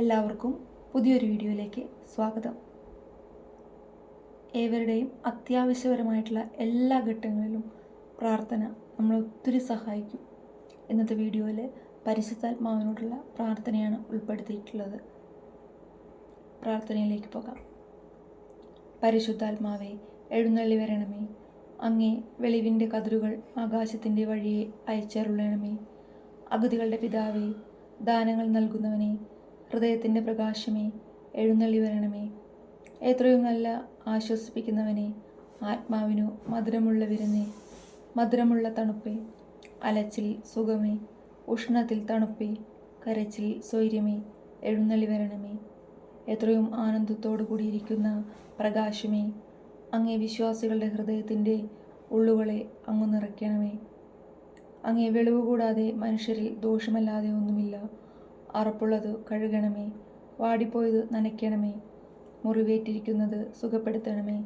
എല്ലാവർക്കും പുതിയൊരു വീഡിയോയിലേക്ക് സ്വാഗതം. ഏവരുടെയും അത്യാവശ്യപരമായിട്ടുള്ള എല്ലാ ഘട്ടങ്ങളിലും പ്രാർത്ഥന നമ്മളെ ഒത്തിരി സഹായിക്കും. ഇന്നത്തെ വീഡിയോയിൽ പരിശുദ്ധാത്മാവിനോടുള്ള പ്രാർത്ഥനയാണ് ഉൾപ്പെടുത്തിയിട്ടുള്ളത്. പ്രാർത്ഥനയിലേക്ക് പോകാം. പരിശുദ്ധാത്മാവേ എഴുന്നള്ളി വരണമേ. അങ്ങേ വെളിവിന്റെ കതിരുകൾ ആകാശത്തിന്റെ വഴിയെ അയച്ചരുളണമേ. അഗതികളുടെ പിതാവേ ദാനങ്ങൾ നൽകുന്നവനെ ഹൃദയത്തിന്റെ പ്രകാശമേ എഴുന്നള്ളി വരണമേ. എത്രയും നല്ല ആശ്വസിപ്പിക്കുന്നവനെ ആത്മാവിനു മധുരമുള്ള വിരുന്നേ മധുരമുള്ള തണുപ്പേ. അലച്ചിൽ സുഖമേ ഉഷ്ണത്തിൽ തണുപ്പേ കരച്ചിൽ സ്വൈര്യമേ എഴുന്നള്ളി വരണമേ. എത്രയും ആനന്ദത്തോടു കൂടിയിരിക്കുന്ന പ്രകാശമേ അങ്ങേ വിശ്വാസികളുടെ ഹൃദയത്തിന്റെ ഉള്ളുകളെ അങ്ങു നിറയ്ക്കണമേ. അങ്ങേ വെളിവ് കൂടാതെ മനുഷ്യരിൽ ദോഷമല്ലാതെ ഒന്നുമില്ല. അറപ്പുള്ളത് കഴുകണമേ. വാടിപ്പോയത് നനയ്ക്കണമേ. മുറിവേറ്റിരിക്കുന്നത് സുഖപ്പെടുത്തണമേ.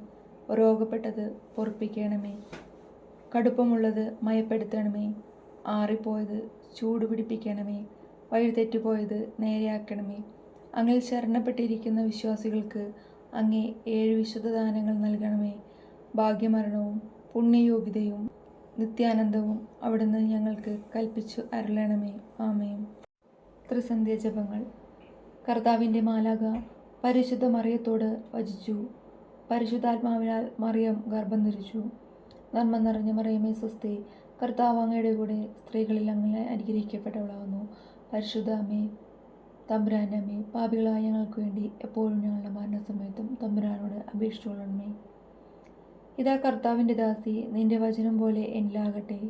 രോഗപ്പെട്ടത് പൊറപ്പിക്കണമേ. കടുപ്പമുള്ളത് മയപ്പെടുത്തണമേ. ആറിപ്പോയത് ചൂടുപിടിപ്പിക്കണമേ. വഴിതെറ്റിപ്പോയത് നേരെയാക്കണമേ. അങ്ങിൽ ശരണപ്പെട്ടിരിക്കുന്ന വിശ്വാസികൾക്ക് അങ്ങേ ഏഴ് വിശുദ്ധദാനങ്ങൾ നൽകണമേ. ഭാഗ്യമരണവും പുണ്യയോഗ്യതയും നിത്യാനന്ദവും അവിടുന്ന് ഞങ്ങൾക്ക് കൽപ്പിച്ചു അരുളണമേ. ആമേൻ. ത്രിസന്ധ്യ ജപങ്ങൾ കർത്താവിന്റെ മാലാക പരിശുദ്ധ മറിയത്തോട് വചിച്ചു. പരിശുദ്ധാത്മാവിനാൽ മറിയം ഗർഭം ധരിച്ചു. നന്മ നിറഞ്ഞ മറിയമേ സ്വസ്തി. കർത്താവ് അങ്ങയുടെ കൂടെ സ്ത്രീകളിൽ അങ്ങനെ അനുഗ്രഹിക്കപ്പെട്ടവളാകുന്നു. പരിശുദ്ധ അമ്മേ തമ്പുരാനമ്മേ പാപികളായ ഞങ്ങൾക്ക് വേണ്ടി എപ്പോഴും ഞങ്ങളുടെ മരണസമയത്തും തമ്പുരാനോട് അപേക്ഷിച്ചുകൊള്ളണമേ. ഇതാ കർത്താവിന്റെ ദാസി നിന്റെ വചനം പോലെ എന്നിലാകട്ടെ.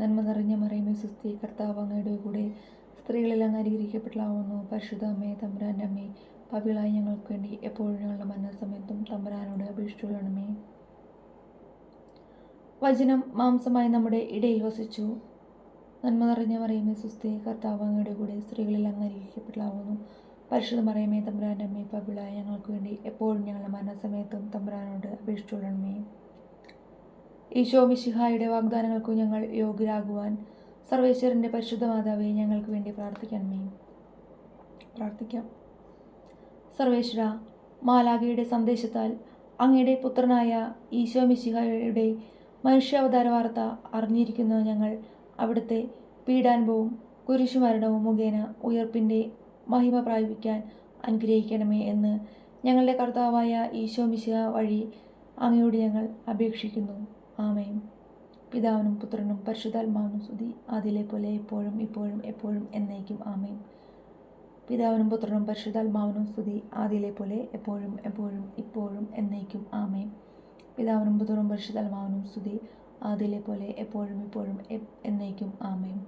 നന്മ നിറഞ്ഞ മറിയമേ സ്വസ്തി. കർത്താവ് അങ്ങയുടെ കൂടെ സ്ത്രീകളിൽ അങ്ങ് അനുഗ്രഹിക്കപ്പെട്ടതാവുന്നു പരിശുദ്ധ അമ്മേ തമ്പുരാന്റെ അമ്മേ പവിളായി ഞങ്ങൾക്ക് വേണ്ടി എപ്പോഴും ഞങ്ങളുടെ മരണസമയത്തും തമ്പുരാനോട് അപേക്ഷിച്ചുകൊള്ളണമേ വചനം മാംസമായി നമ്മുടെ ഇടയിൽ വസിച്ചു. നന്മ നിറഞ്ഞ മറിയമേ സുസ്തി കർത്താവ് അങ്ങയുടെ കൂടെ സ്ത്രീകളെല്ലാം അങ്ങ് പരിശുദ്ധ മറിയമേ തമ്പുരാന്റെ അമ്മേ പവിളായി ഞങ്ങൾക്ക് വേണ്ടി എപ്പോഴും ഞങ്ങളുടെ മരണസമയത്തും തമ്പുരാനോട് അപേക്ഷിച്ചുകൊള്ളണമേ ഈശോ മിശിഹായുടെ വാഗ്ദാനങ്ങൾക്കും ഞങ്ങൾ യോഗ്യരാകുവാൻ സർവേശ്വരന്റെ പരിശുദ്ധ മാതാവെ ഞങ്ങൾക്ക് വേണ്ടി പ്രാർത്ഥിക്കണമേ പ്രാർത്ഥിക്കാം. സർവേശ്വര മാലാഖയുടെ സന്ദേശത്താൽ അങ്ങയുടെ പുത്രനായ ഈശോ മിശിഹയുടെ മനുഷ്യാവതാര വാർത്ത അറിഞ്ഞിരിക്കുന്ന ഞങ്ങൾ. അവിടുത്തെ പീഡാനുഭവവും കുരിശുമരണവും മുഖേന ഉയർപ്പിന്റെ മഹിമ പ്രാപിക്കാൻ അനുഗ്രഹിക്കണമേ എന്ന് ഞങ്ങളുടെ കർത്താവായ ഈശോ മിശിഹ വഴി അങ്ങയോട് ഞങ്ങൾ അപേക്ഷിക്കുന്നു. ആമയും പിതാവിനും പുത്രനും പരിശുദ്ധാത്മാവിനും സ്തുതി. അതിലെ പോലെ എപ്പോഴും ഇപ്പോഴും എപ്പോഴും എന്നേക്കും. ആമേൻ. പിതാവിനും പുത്രനും പരിശുദ്ധാത്മാവിനും സ്തുതി. ആദിയിലെ പോലെ എപ്പോഴും എപ്പോഴും ഇപ്പോഴും എന്നേക്കും. ആമേൻ. പിതാവിനും പുത്രനും പരിശുദ്ധാത്മാവിനും സ്തുതി. ആദിയിലെ പോലെ എപ്പോഴും ഇപ്പോഴും എന്നേക്കും. ആമയും